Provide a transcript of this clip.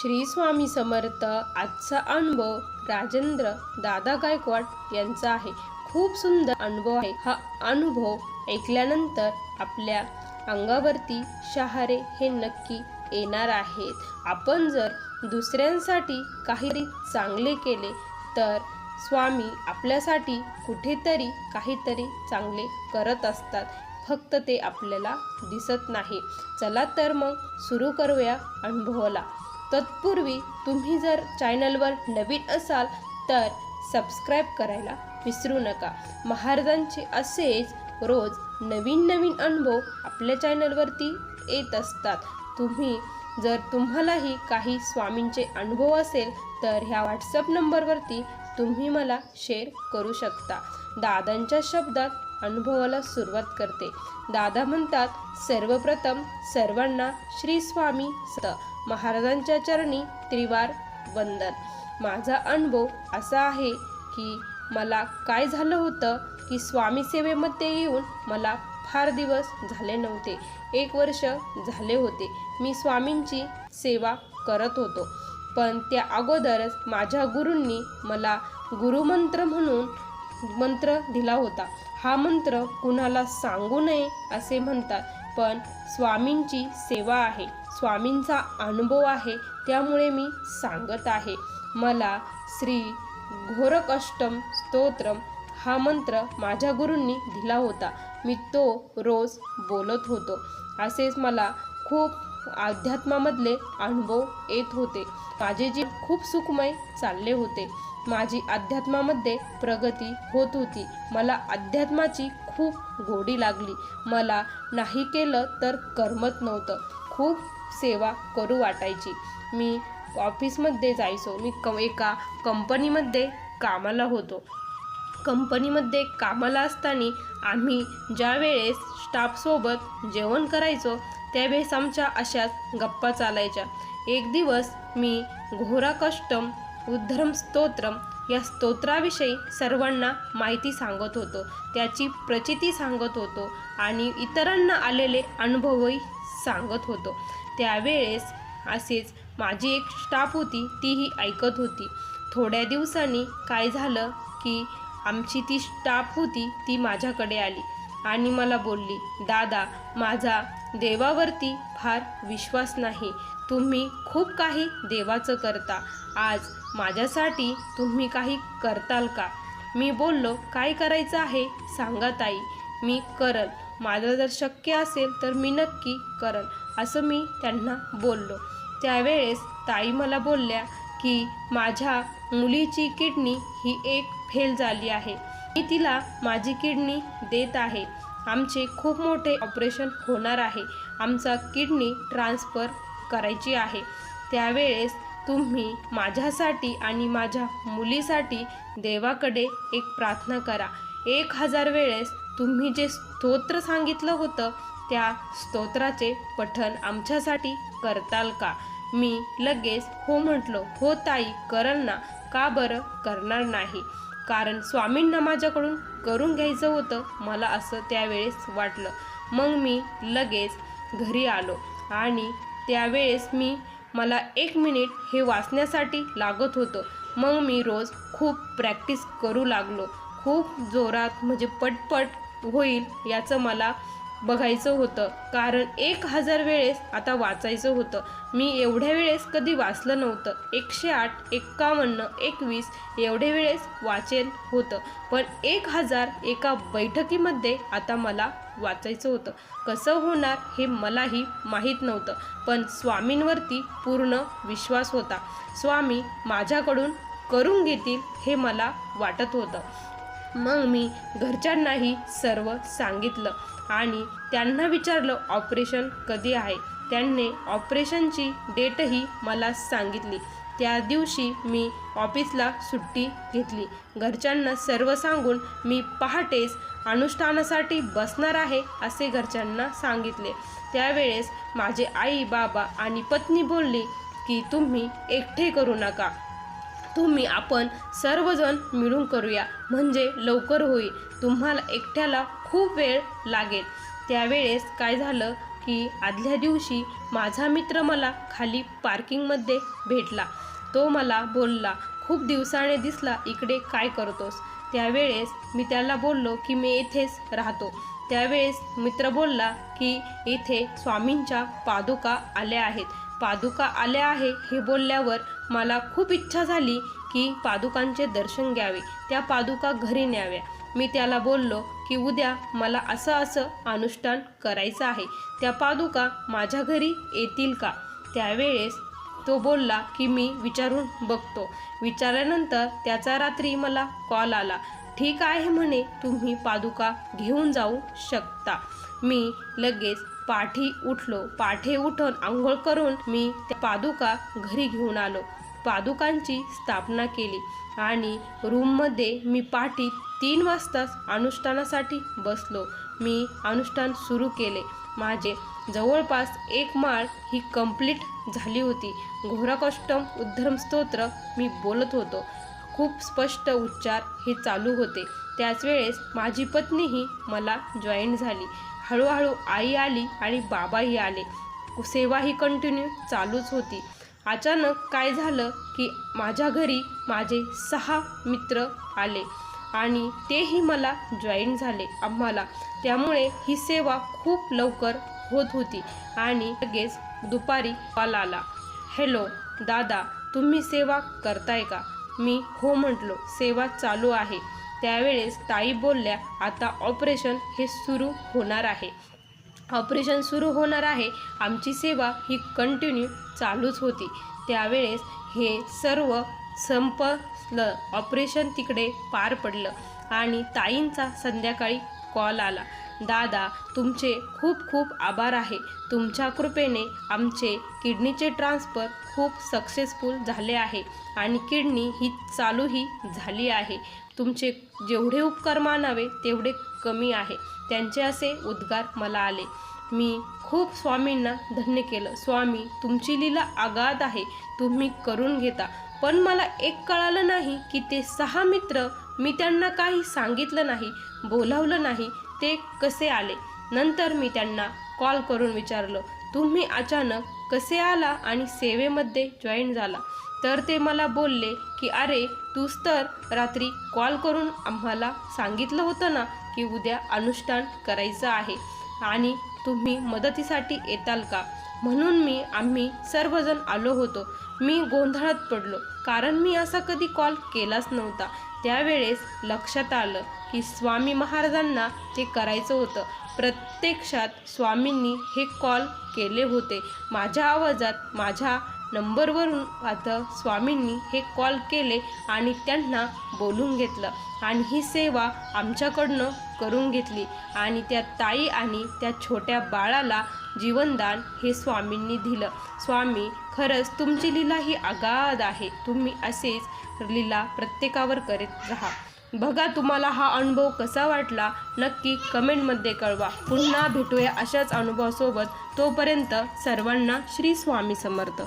श्री स्वामी समर्थ आजचा अनुभव राजेंद्र दादा गायकवाड यांचा आहे. खूप सुंदर अनुभव आहे. हा अनुभव ऐकल्यानंतर आपल्या अंगावरती शहारे हे नक्की येणार आहेत. आपण जर दुसऱ्यांसाठी काहीतरी चांगले केले तर स्वामी आपल्यासाठी कुठेतरी काहीतरी चांगले करत असतात. फक्त ते आपल्याला दिसत नाही. चला तर मग सुरू करूया अनुभवाला. तत्पूर्वी तुम्ही जर चॅनलवर नवीन असाल तर सबस्क्राईब करायला विसरू नका. महाराजांचे असेच रोज नवीन नवीन अनुभव आपल्या चॅनलवरती येत असतात. तुम्ही जर तुम्हालाही काही स्वामींचे अनुभव असेल तर ह्या व्हॉट्सअप नंबरवरती तुम्ही मला शेअर करू शकता. दादांच्या शब्दात अनुभवाला सुरुवात करते. दादा म्हणतात सर्वप्रथम सर्वांना श्री स्वामी स महाराजांच्या चरणी त्रिवार वंदन. माझा अनुभव असा आहे की मला काय झालं होतं की स्वामी सेवेमध्ये येऊन मला फार दिवस झाले नव्हते. एक वर्ष झाले होते. मी स्वामींची सेवा करत होतो. पण त्या अगोदरच माझ्या गुरूंनी मला गुरुमंत्र म्हणून मंत्र दिला होता. हा मंत्र कुणाला सांगू नये असे म्हणतात पण स्वामींची सेवा आहे. स्वामींचा अनुभव आहे त्यामुळे मी सांगत आहे. मला श्री घोरकष्टम स्तोत्रम हा मंत्र माझ्या गुरूंनी दिला होता. मी तो रोज बोलत होतो. असेच मला खूप अध्यात्मामधले अनुभव येत होते. माझे जीव खूप सुखमय चालले होते. माझी अध्यात्मामध्ये प्रगती होत होती. मला अध्यात्माची खूप गोडी लागली. मला नाही केलं तर करमत नव्हतं. खूप सेवा करू वाटायची. मी ऑफिसमध्ये जायचो. मी क एका कंपनीमध्ये कामाला होतो. कंपनीमध्ये कामाला असताना आम्ही ज्या वेळेस स्टाफसोबत जेवण करायचो त्यावेळेस आमच्या अशाच गप्पा चालायच्या. एक दिवस मी घोरा कष्टम उद्धरम स्तोत्रम या स्तोत्राविषयी सर्वांना माहिती सांगत होतो. त्याची प्रचिती सांगत होतो आणि इतरांना आलेले अनुभवही सांगत होतो. त्यावेळेस असेच माझी एक स्टाफ होती तीही ऐकत होती. थोड्या दिवसांनी काय झालं की आमची ती स्टाफ होती ती माझ्याकडे आली आणि मला बोलली दादा माझा देवावरती फार विश्वास नाही. तुम्ही खूप काही देवाचं करता. आज माझ्यासाठी तुम्ही काही करताल का? मी बोललो काय करायचं आहे? सांगा ताई. मी करल माझं जर शक्य असेल तर मी नक्की करल असं मी त्यांना बोललो. त्यावेळेस ताई मला बोलल्या की माझ्या मुलीची किडनी ही एक फेल झाली आहे. मी तिला माझी किडनी देत आहे. आमचे खूप मोठे ऑपरेशन होणार आहे. आमचा किडनी ट्रान्सफर करायची आहे. त्यावेळेस तुम्ही माझ्यासाठी आणि माझ्या मुलीसाठी देवाकडे एक प्रार्थना करा. एक हजार वेळेस तुम्ही जे स्तोत्र सांगितलं होतं त्या स्तोत्राचे पठण आमच्यासाठी करताल का? मी लगेच हो म्हटलो हो ताई करल ना का बरं करणार नाही? कारण स्वामींना माझ्याकडून करून घ्यायचं होतं मला असं त्यावेळेस वाटलं. मग मी लगेच घरी आलो आणि त्यावेळेस मी मला एक मिनिट हे वाचण्यासाठी लागत होतं. मग मी रोज खूप प्रॅक्टिस करू लागलो. खूप जोरात म्हणजे पटपट होईल याचं मला बघायचं होतं. कारण एक हजार वेळेस आता वाचायचं होतं. मी एवढ्या वेळेस कधी वाचलं नव्हतं. एकशे आठ एक्कावन्न एकवीस एवढे वेळेस वाचेल होतं. पण एक हजार एका बैठकीमध्ये आता मला वाचायचं होतं. कसं होणार हे मलाही माहीत नव्हतं. पण स्वामींवरती पूर्ण विश्वास होता. स्वामी माझ्याकडून करून घेतील हे मला वाटत होतं. मग मी घरच्यांनाही सर्व सांगितलं. आणि त्यांना विचारलं ऑपरेशन कधी आहे? त्यांनी ऑपरेशनची डेटही मला सांगितली. त्या दिवशी मी ऑफिसला सुट्टी घेतली. घरच्यांना सर्व सांगून मी पहाटेच अनुष्ठानासाठी बसणार आहे असे घरच्यांना सांगितले. त्यावेळेस माझे आई बाबा आणि पत्नी बोलली की तुम्ही एकटे करू नका. तुम्ही आपण सर्वजण मिळून करूया. म्हणजे लवकर होईल. तुम्हाला एकट्याला खूप वेळ लागेल. त्यावेळेस काय झालं की आदल्या दिवशी माझा मित्र मला खाली पार्किंगमध्ये भेटला. तो मला बोलला खूप दिवसाने दिसला इकडे काय करतोस? त्यावेळेस मी त्याला बोललो की मी येथेच राहतो. त्यावेळेस मित्र बोलला की इथे स्वामींच्या पादुका आल्या आहेत. पादुका आल्या आहे हे बोलल्यावर मला खूप इच्छा झाली की पादुकांचे दर्शन घ्यावे त्या पादुका घरी न्याव्या. मी त्याला बोललो की उद्या मला असं असं अनुष्ठान करायचं आहे. त्या पादुका माझ्या घरी येतील का? त्यावेळेस तो बोलला की मी विचारून बघतो. विचारल्यानंतर त्याचा रात्री मला कॉल आला. ठीक आहे म्हणे तुम्ही पादुका घेऊन जाऊ शकता. मी लगेच पाठी उठलो. पाठी उठून आंघोळ करून मी त्या पादुका घरी घेऊन आलो. पादुकांची स्थापना केली आणि रूममध्ये मी पाठी तीन वाजताच अनुष्ठानासाठी बसलो. मी अनुष्ठान सुरू केले. माझे जवळपास एक माळ ही कंप्लीट झाली होती. घोराकष्टम उद्धरम स्तोत्र मी बोलत होतो. खूप स्पष्ट उच्चार हे चालू होते. त्याच वेळेस माझी पत्नीही मला जॉईन झाली. हळूहळू आई आली आणि बाबाही आले. सेवा ही कंटिन्यू चालूच होती. अचानक काय झालं की माझ्या घरी माझे सहा मित्र आले आणि तेही मला जॉईन झाले आम्हाला. त्यामुळे ही सेवा खूप लवकर होत होती आणि लगेच दुपारी कॉल आला. हॅलो दादा तुम्ही सेवा करताय का? मी हो म्हटलो. सेवा चालू आहे. त्यावेळेस ताई बोलल्या आता ऑपरेशन हे सुरू होणार आहे. ऑपरेशन सुरू होणार आहे. आमची सेवा ही कंटिन्यू चालूच होती. त्यावेळेस हे सर्व संपलं. ऑपरेशन तिकडे पार पडलं आणि ताईंचा संध्याकाळी कॉल आला. दादा तुमचे खूप खूप आभार आहे. तुमच्या कृपेने आमचे किडनीचे ट्रान्सफर खूप सक्सेसफुल झाले आहे आणि किडनी ही चालूही झाली आहे. तुमचे जेवढे उपकार मानावे तेवढे कमी आहे. त्यांचे असे उद्गार मला आले. मी खूप स्वामींना धन्य केलं. स्वामी तुमची लीला आगाध आहे. तुम्ही करून घेता. पण मला एक कळालं नाही की ते सहा मित्र मी त्यांना काही सांगितलं नाही बोलावलं नाही. ते कसे आले? नंतर मी त्यांना कॉल करून विचारलं. तुम्ही अचानक कसे आला आणि सेवेमध्ये जॉईन झाला? तर ते मला बोलले की अरे तूच तर रात्री कॉल करून आम्हाला सांगितलं होतं ना की उद्या अनुष्ठान करायचं आहे आणि तुम्ही मदतीसाठी येताल का? म्हणून मी आम्ही सर्वजण आलो होतो. मी गोंधळात पडलो कारण मी असा कधी कॉल केलाच नव्हता. त्यावेळेस लक्षात आलं की स्वामी महाराजांना ते करायचं होतं प्रत्यक्षात स्वामींनी हे कॉल केले होते. माझ्या आवाजात माझ्या नंबरवरून आता स्वामींनी हे कॉल केले आणि त्यांना बोलून घेतलं. आणि ही सेवा आमच्याकडनं करून घेतली. आणि त्या ताई आणि त्या छोट्या बाळाला जीवनदान हे स्वामींनी दिलं. स्वामी खरंच तुमची लीला ही आगाध आहे. तुम्ही असेच लीला प्रत्येकावर करीत राहा. बघा तुम्हाला हा अनुभव कसा वाटला? नक्की कमेंटमध्ये कळवा. पुन्हा भेटूया अशाच अनुभवासोबत. तोपर्यंत सर्वांना श्री स्वामी समर्थ.